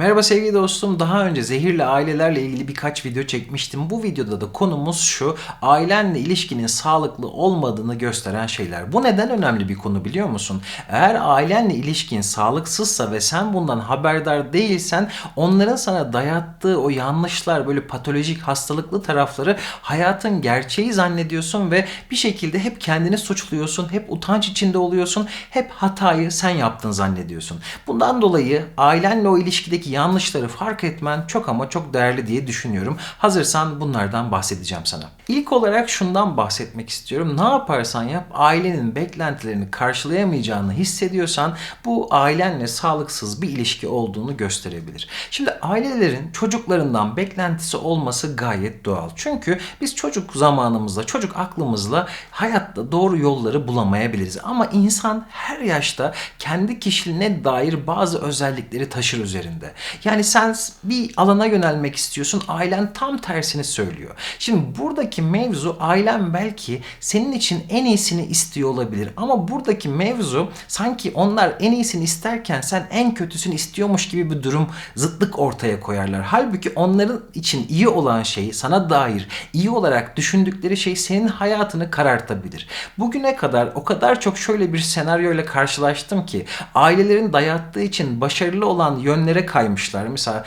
Merhaba sevgili dostum. Daha önce zehirli ailelerle ilgili birkaç video çekmiştim. Bu videoda da konumuz şu. Ailenle ilişkinin sağlıklı olmadığını gösteren şeyler. Bu neden önemli bir konu biliyor musun? Eğer ailenle ilişkin sağlıksızsa ve sen bundan haberdar değilsen onların sana dayattığı o yanlışlar böyle patolojik hastalıklı tarafları hayatın gerçeği zannediyorsun ve bir şekilde hep kendini suçluyorsun. Hep utanç içinde oluyorsun. Hep hatayı sen yaptın zannediyorsun. Bundan dolayı ailenle o ilişkideki yanlışları fark etmen çok ama çok değerli diye düşünüyorum. Hazırsan bunlardan bahsedeceğim sana. İlk olarak şundan bahsetmek istiyorum. Ne yaparsan yap ailenin beklentilerini karşılayamayacağını hissediyorsan bu ailenle sağlıksız bir ilişki olduğunu gösterebilir. Şimdi ailelerin çocuklarından beklentisi olması gayet doğal. Çünkü biz çocuk zamanımızda, çocuk aklımızla hayatta doğru yolları bulamayabiliriz. Ama insan her yaşta kendi kişiliğine dair bazı özellikleri taşır üzerinde. Yani sen bir alana yönelmek istiyorsun, ailen tam tersini söylüyor. Şimdi buradaki mevzu ailen belki senin için en iyisini istiyor olabilir. Ama buradaki mevzu sanki onlar en iyisini isterken sen en kötüsünü istiyormuş gibi bir durum, zıtlık ortaya koyarlar. Halbuki onların için iyi olan şey, sana dair iyi olarak düşündükleri şey senin hayatını karartabilir. Bugüne kadar o kadar çok şöyle bir senaryoyla karşılaştım ki ailelerin dayattığı için başarılı olan yönlere kaymışlar. Mesela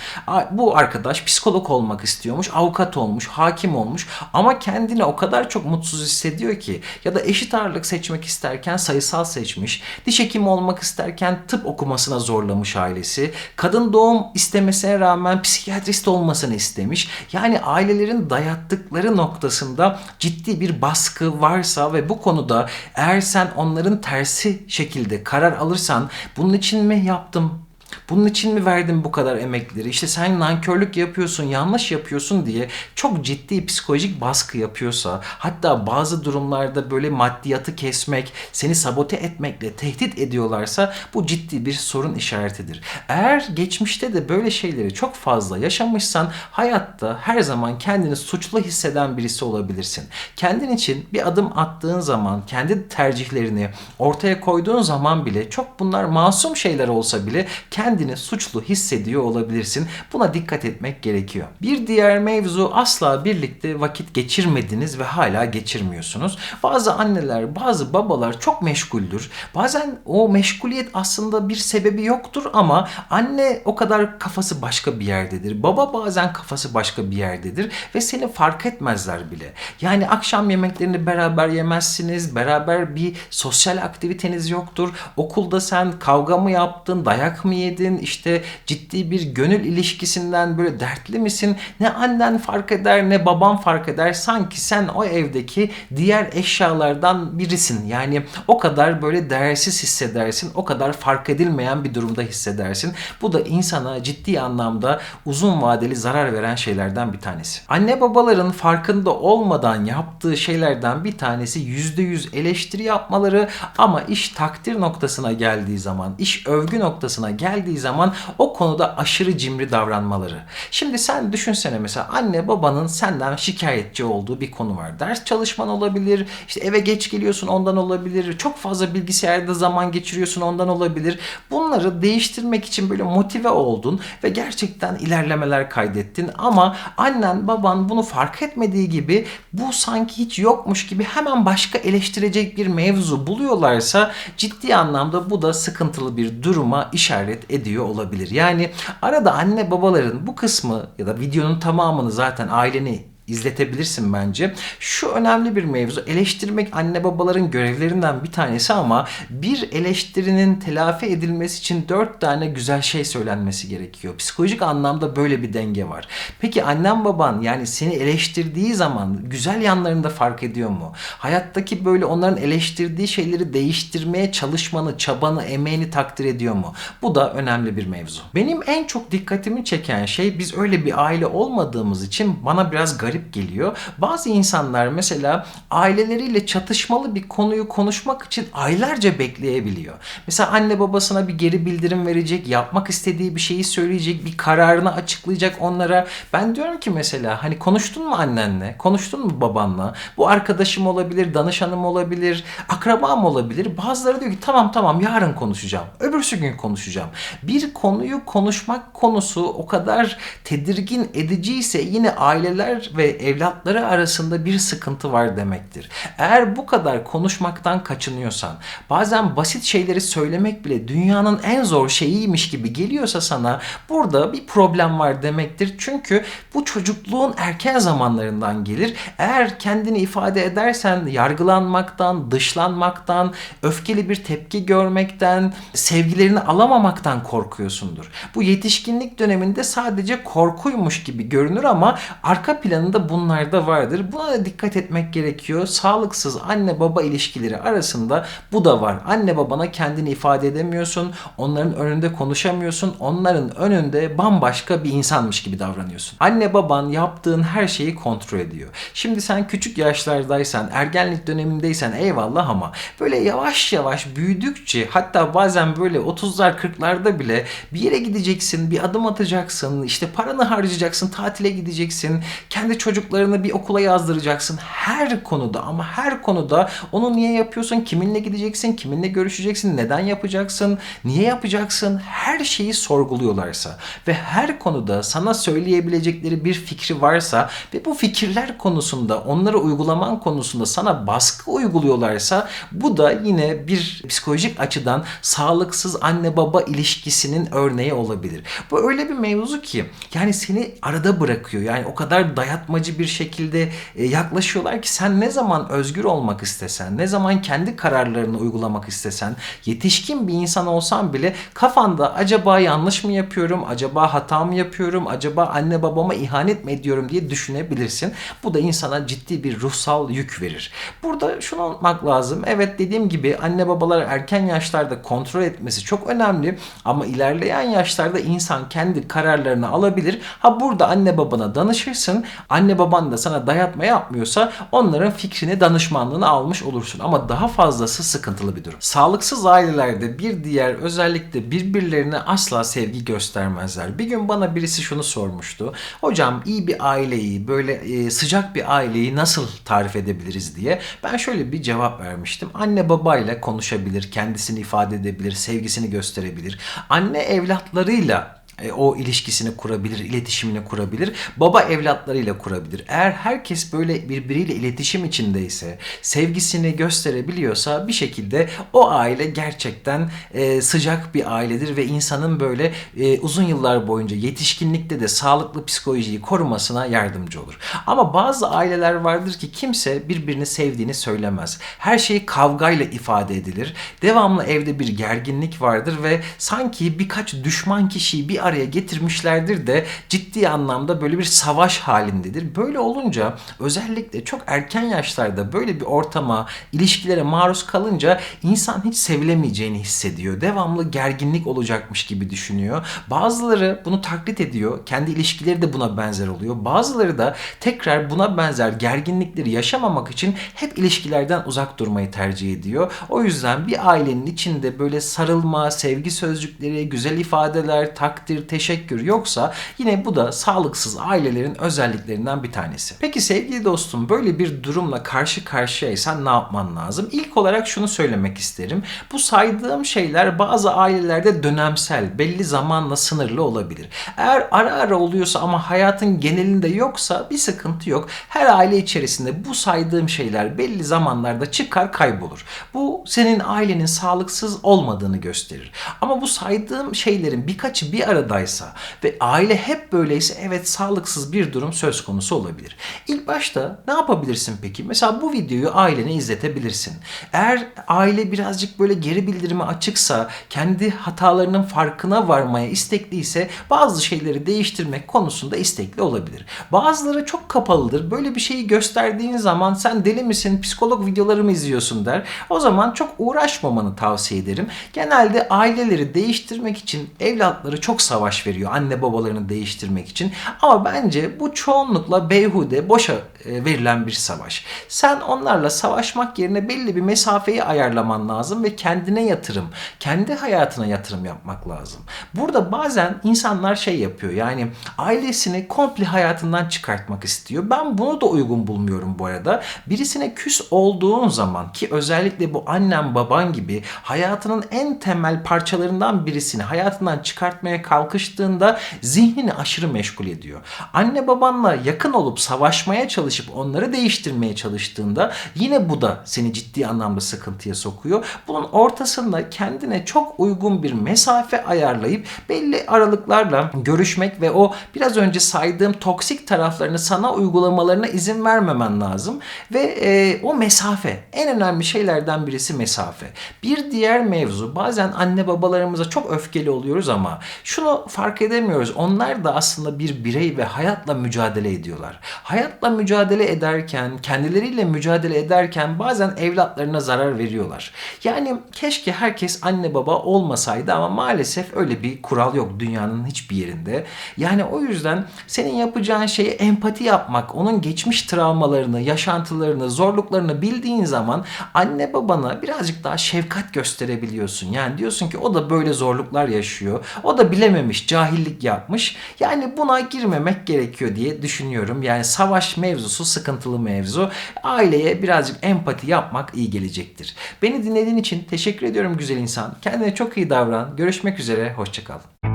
bu arkadaş psikolog olmak istiyormuş, avukat olmuş, hakim olmuş ama kendini o kadar çok mutsuz hissediyor ki ya da eşit ağırlık seçmek isterken sayısal seçmiş, diş hekimi olmak isterken tıp okumasına zorlamış ailesi, kadın doğum istemesine rağmen psikiyatrist olmasını istemiş. Yani ailelerin dayattıkları noktasında ciddi bir baskı varsa ve bu konuda eğer sen onların tersi şekilde karar alırsan bunun için mi yaptım bunun için mi verdim bu kadar emekleri? İşte sen nankörlük yapıyorsun, yanlış yapıyorsun diye çok ciddi psikolojik baskı yapıyorsa, hatta bazı durumlarda böyle maddiyatı kesmek, seni sabote etmekle tehdit ediyorlarsa bu ciddi bir sorun işaretidir. Eğer geçmişte de böyle şeyleri çok fazla yaşamışsan hayatta her zaman kendini suçlu hisseden birisi olabilirsin. Kendin için bir adım attığın zaman, kendi tercihlerini ortaya koyduğun zaman bile çok bunlar masum şeyler olsa bile kendini suçlu hissediyor olabilirsin. Buna dikkat etmek gerekiyor. Bir diğer mevzu asla birlikte vakit geçirmediniz ve hala geçirmiyorsunuz. Bazı anneler, bazı babalar çok meşguldür. Bazen o meşguliyet aslında bir sebebi yoktur ama anne o kadar kafası başka bir yerdedir. Baba bazen kafası başka bir yerdedir ve seni fark etmezler bile. Yani akşam yemeklerini beraber yemezsiniz, beraber bir sosyal aktiviteniz yoktur. Okulda sen kavga mı yaptın, dayak mı yedin, işte ciddi bir gönül ilişkisinden böyle dertli misin? Ne annen fark eder ne baban fark eder. Sanki sen o evdeki diğer eşyalardan birisin. Yani o kadar böyle değersiz hissedersin. O kadar fark edilmeyen bir durumda hissedersin. Bu da insana ciddi anlamda uzun vadeli zarar veren şeylerden bir tanesi. Anne babaların farkında olmadan yaptığı şeylerden bir tanesi %100 eleştiri yapmaları ama iş takdir noktasına geldiği zaman, iş övgü noktasına geldiği zaman o konuda aşırı cimri davranmaları. Şimdi sen düşünsene mesela anne babanın senden şikayetçi olduğu bir konu var. Ders çalışman olabilir, işte eve geç geliyorsun ondan olabilir, çok fazla bilgisayarda zaman geçiriyorsun ondan olabilir. Bunları değiştirmek için böyle motive oldun ve gerçekten ilerlemeler kaydettin ama annen baban bunu fark etmediği gibi bu sanki hiç yokmuş gibi hemen başka eleştirecek bir mevzu buluyorlarsa ciddi anlamda bu da sıkıntılı bir duruma işaret ediyor olabilir. Yani arada anne babaların bu kısmı ya da videonun tamamını zaten aileni izletebilirsin bence. Şu önemli bir mevzu. Eleştirmek anne babaların görevlerinden bir tanesi ama bir eleştirinin telafi edilmesi için dört tane güzel şey söylenmesi gerekiyor. Psikolojik anlamda böyle bir denge var. Peki annen baban yani seni eleştirdiği zaman güzel yanlarını da fark ediyor mu? Hayattaki böyle onların eleştirdiği şeyleri değiştirmeye çalışmanı, çabanı, emeğini takdir ediyor mu? Bu da önemli bir mevzu. Benim en çok dikkatimi çeken şey biz öyle bir aile olmadığımız için bana biraz garip garip geliyor. Bazı insanlar mesela aileleriyle çatışmalı bir konuyu konuşmak için aylarca bekleyebiliyor. Mesela anne babasına bir geri bildirim verecek, yapmak istediği bir şeyi söyleyecek, bir kararını açıklayacak onlara. Ben diyorum ki mesela hani konuştun mu annenle, konuştun mu babanla? Bu arkadaşım olabilir, danışanım olabilir, akrabam olabilir. Bazıları diyor ki tamam tamam yarın konuşacağım, öbürsü gün konuşacağım. Bir konuyu konuşmak konusu o kadar tedirgin ediciyse yine aileler ve evlatları arasında bir sıkıntı var demektir. Eğer bu kadar konuşmaktan kaçınıyorsan, bazen basit şeyleri söylemek bile dünyanın en zor şeyiymiş gibi geliyorsa sana burada bir problem var demektir. Çünkü bu çocukluğun erken zamanlarından gelir. Eğer kendini ifade edersen yargılanmaktan, dışlanmaktan, öfkeli bir tepki görmekten, sevgilerini alamamaktan korkuyorsundur. Bu yetişkinlik döneminde sadece korkuymuş gibi görünür ama arka planında bunlar da vardır. Buna da dikkat etmek gerekiyor. Sağlıksız anne baba ilişkileri arasında bu da var. Anne babana kendini ifade edemiyorsun. Onların önünde konuşamıyorsun. Onların önünde bambaşka bir insanmış gibi davranıyorsun. Anne baban yaptığın her şeyi kontrol ediyor. Şimdi sen küçük yaşlardaysan, ergenlik dönemindeysen eyvallah ama böyle yavaş yavaş büyüdükçe hatta bazen böyle 30'lar 40'larda bile bir yere gideceksin, bir adım atacaksın, işte paranı harcayacaksın, tatile gideceksin, kendi çocuklarını bir okula yazdıracaksın. Her konuda ama her konuda onu niye yapıyorsun, kiminle gideceksin, kiminle görüşeceksin, neden yapacaksın, niye yapacaksın her şeyi sorguluyorlarsa ve her konuda sana söyleyebilecekleri bir fikri varsa ve bu fikirler konusunda onları uygulaman konusunda sana baskı uyguluyorlarsa bu da yine bir psikolojik açıdan sağlıksız anne baba ilişkisinin örneği olabilir. Bu öyle bir mevzu ki yani seni arada bırakıyor. Yani o kadar dayatmacı bir şekilde e, yaklaşıyorlar ki sen ne zaman özgür olmak istesen, ne zaman kendi kararlarını uygulamak istesen, yetişkin bir insan olsan bile kafanda acaba yanlış mı yapıyorum, acaba hata mı yapıyorum, acaba anne babama ihanet mi ediyorum diye düşünebilirsin. Bu da insana ciddi bir ruhsal yük verir. Burada şunu unutmak lazım. Evet dediğim gibi anne babalar erken yaşlarda kontrol etmesi çok önemli ama ilerleyen yaşlarda insan kendi kararlarını alabilir. Ha burada anne babana danışırsın. Anne baban da sana dayatma yapmıyorsa onların fikrini, danışmanlığını almış olursun. Ama daha fazlası sıkıntılı bir durum. Sağlıksız ailelerde bir diğer özellikle birbirlerine asla sevgi göstermezler. Bir gün bana birisi şunu sormuştu. Hocam iyi bir aileyi, böyle e, sıcak bir aileyi nasıl tarif edebiliriz diye. Ben şöyle bir cevap vermiştim. Anne babayla konuşabilir, kendisini ifade edebilir, sevgisini gösterebilir. Anne evlatlarıyla e, o ilişkisini kurabilir, iletişimini kurabilir. Baba evlatlarıyla kurabilir. Eğer herkes böyle birbiriyle iletişim içindeyse, sevgisini gösterebiliyorsa bir şekilde o aile gerçekten e, sıcak bir ailedir ve insanın böyle e, uzun yıllar boyunca yetişkinlikte de sağlıklı psikolojiyi korumasına yardımcı olur. Ama bazı aileler vardır ki kimse birbirini sevdiğini söylemez. Her şey kavgayla ifade edilir. Devamlı evde bir gerginlik vardır ve sanki birkaç düşman kişiyi bir araya getirmişlerdir de ciddi anlamda böyle bir savaş halindedir. Böyle olunca özellikle çok erken yaşlarda böyle bir ortama, ilişkilere maruz kalınca insan hiç sevilemeyeceğini hissediyor. Devamlı gerginlik olacakmış gibi düşünüyor. Bazıları bunu taklit ediyor. Kendi ilişkileri de buna benzer oluyor. Bazıları da tekrar buna benzer gerginlikleri yaşamamak için hep ilişkilerden uzak durmayı tercih ediyor. O yüzden bir ailenin içinde böyle sarılma, sevgi sözcükleri, güzel ifadeler, takdir, teşekkür yoksa yine bu da sağlıksız ailelerin özelliklerinden bir tanesi. Peki sevgili dostum böyle bir durumla karşı karşıyaysan ne yapman lazım? İlk olarak şunu söylemek isterim. Bu saydığım şeyler bazı ailelerde dönemsel, belli zamanla sınırlı olabilir. Eğer ara ara oluyorsa ama hayatın genelinde yoksa bir sıkıntı yok. Her aile içerisinde bu saydığım şeyler belli zamanlarda çıkar kaybolur. Bu senin ailenin sağlıksız olmadığını gösterir. Ama bu saydığım şeylerin birkaçı bir aradaysa ve aile hep böyleyse evet sağlıksız bir durum söz konusu olabilir. İlk başta ne yapabilirsin peki? Mesela bu videoyu ailene izletebilirsin. Eğer aile birazcık böyle geri bildirimi açıksa, kendi hatalarının farkına varmaya istekliyse bazı şeyleri değiştirmek konusunda istekli olabilir. Bazıları çok kapalıdır. Böyle bir şeyi gösterdiğin zaman sen deli misin, psikolog videoları mı izliyorsun der. O zaman çok uğraşmamanı tavsiye ederim. Genelde aileleri değiştirmek için evlatları çok savaş veriyor anne babalarını değiştirmek için. Ama bence bu çoğunlukla beyhude, boşa e, verilen bir savaş. Sen onlarla savaşmak yerine belli bir mesafeyi ayarlaman lazım ve kendine yatırım, kendi hayatına yatırım yapmak lazım. Burada bazen insanlar şey yapıyor yani ailesini komple hayatından çıkartmak istiyor. Ben bunu da uygun bulmuyorum bu arada. Birisine küs olduğun zaman ki özellikle bu annen baban gibi hayatının en temel parçalarından birisini hayatından çıkartmaya kalkıştığında zihnini aşırı meşgul ediyor. Anne babanla yakın olup savaşmaya çalışıp onları değiştirmeye çalıştığında yine bu da seni ciddi anlamda sıkıntıya sokuyor. Bunun ortasında kendine çok uygun bir mesafe ayarlayıp belli aralıklarla görüşmek ve o biraz önce saydığım toksik taraflarını sana uygulamalarına izin vermemen lazım. Ve e, o mesafe en önemli şeylerden birisi mesafe. Bir diğer mevzu bazen anne babalarımıza çok öfkeli oluyoruz ama şunu fark edemiyoruz. Onlar da aslında bir birey ve hayatla mücadele ediyorlar. Hayatla mücadele ederken, kendileriyle mücadele ederken bazen evlatlarına zarar veriyorlar. Yani keşke herkes anne baba olmasaydı ama maalesef öyle bir kural yok dünyanın hiçbir yerinde. Yani o yüzden senin yapacağın şeyi empati yapmak, onun geçmiş travmalarını, yaşantılarını, zorluklarını bildiğin zaman anne babana birazcık daha şefkat gösterebiliyorsun. Yani diyorsun ki o da böyle zorluklar yaşıyor. O da bilememiş, cahillik yapmış. Yani buna girmemek gerekiyor diye düşünüyorum. Yani savaş mevzusu sıkıntılı mevzu. Aileye birazcık empati yapmak iyi gelecektir. Beni dinlediğin için teşekkür ediyorum güzel insan. Kendine çok iyi davran. Görüşmek üzere. Hoşçakal.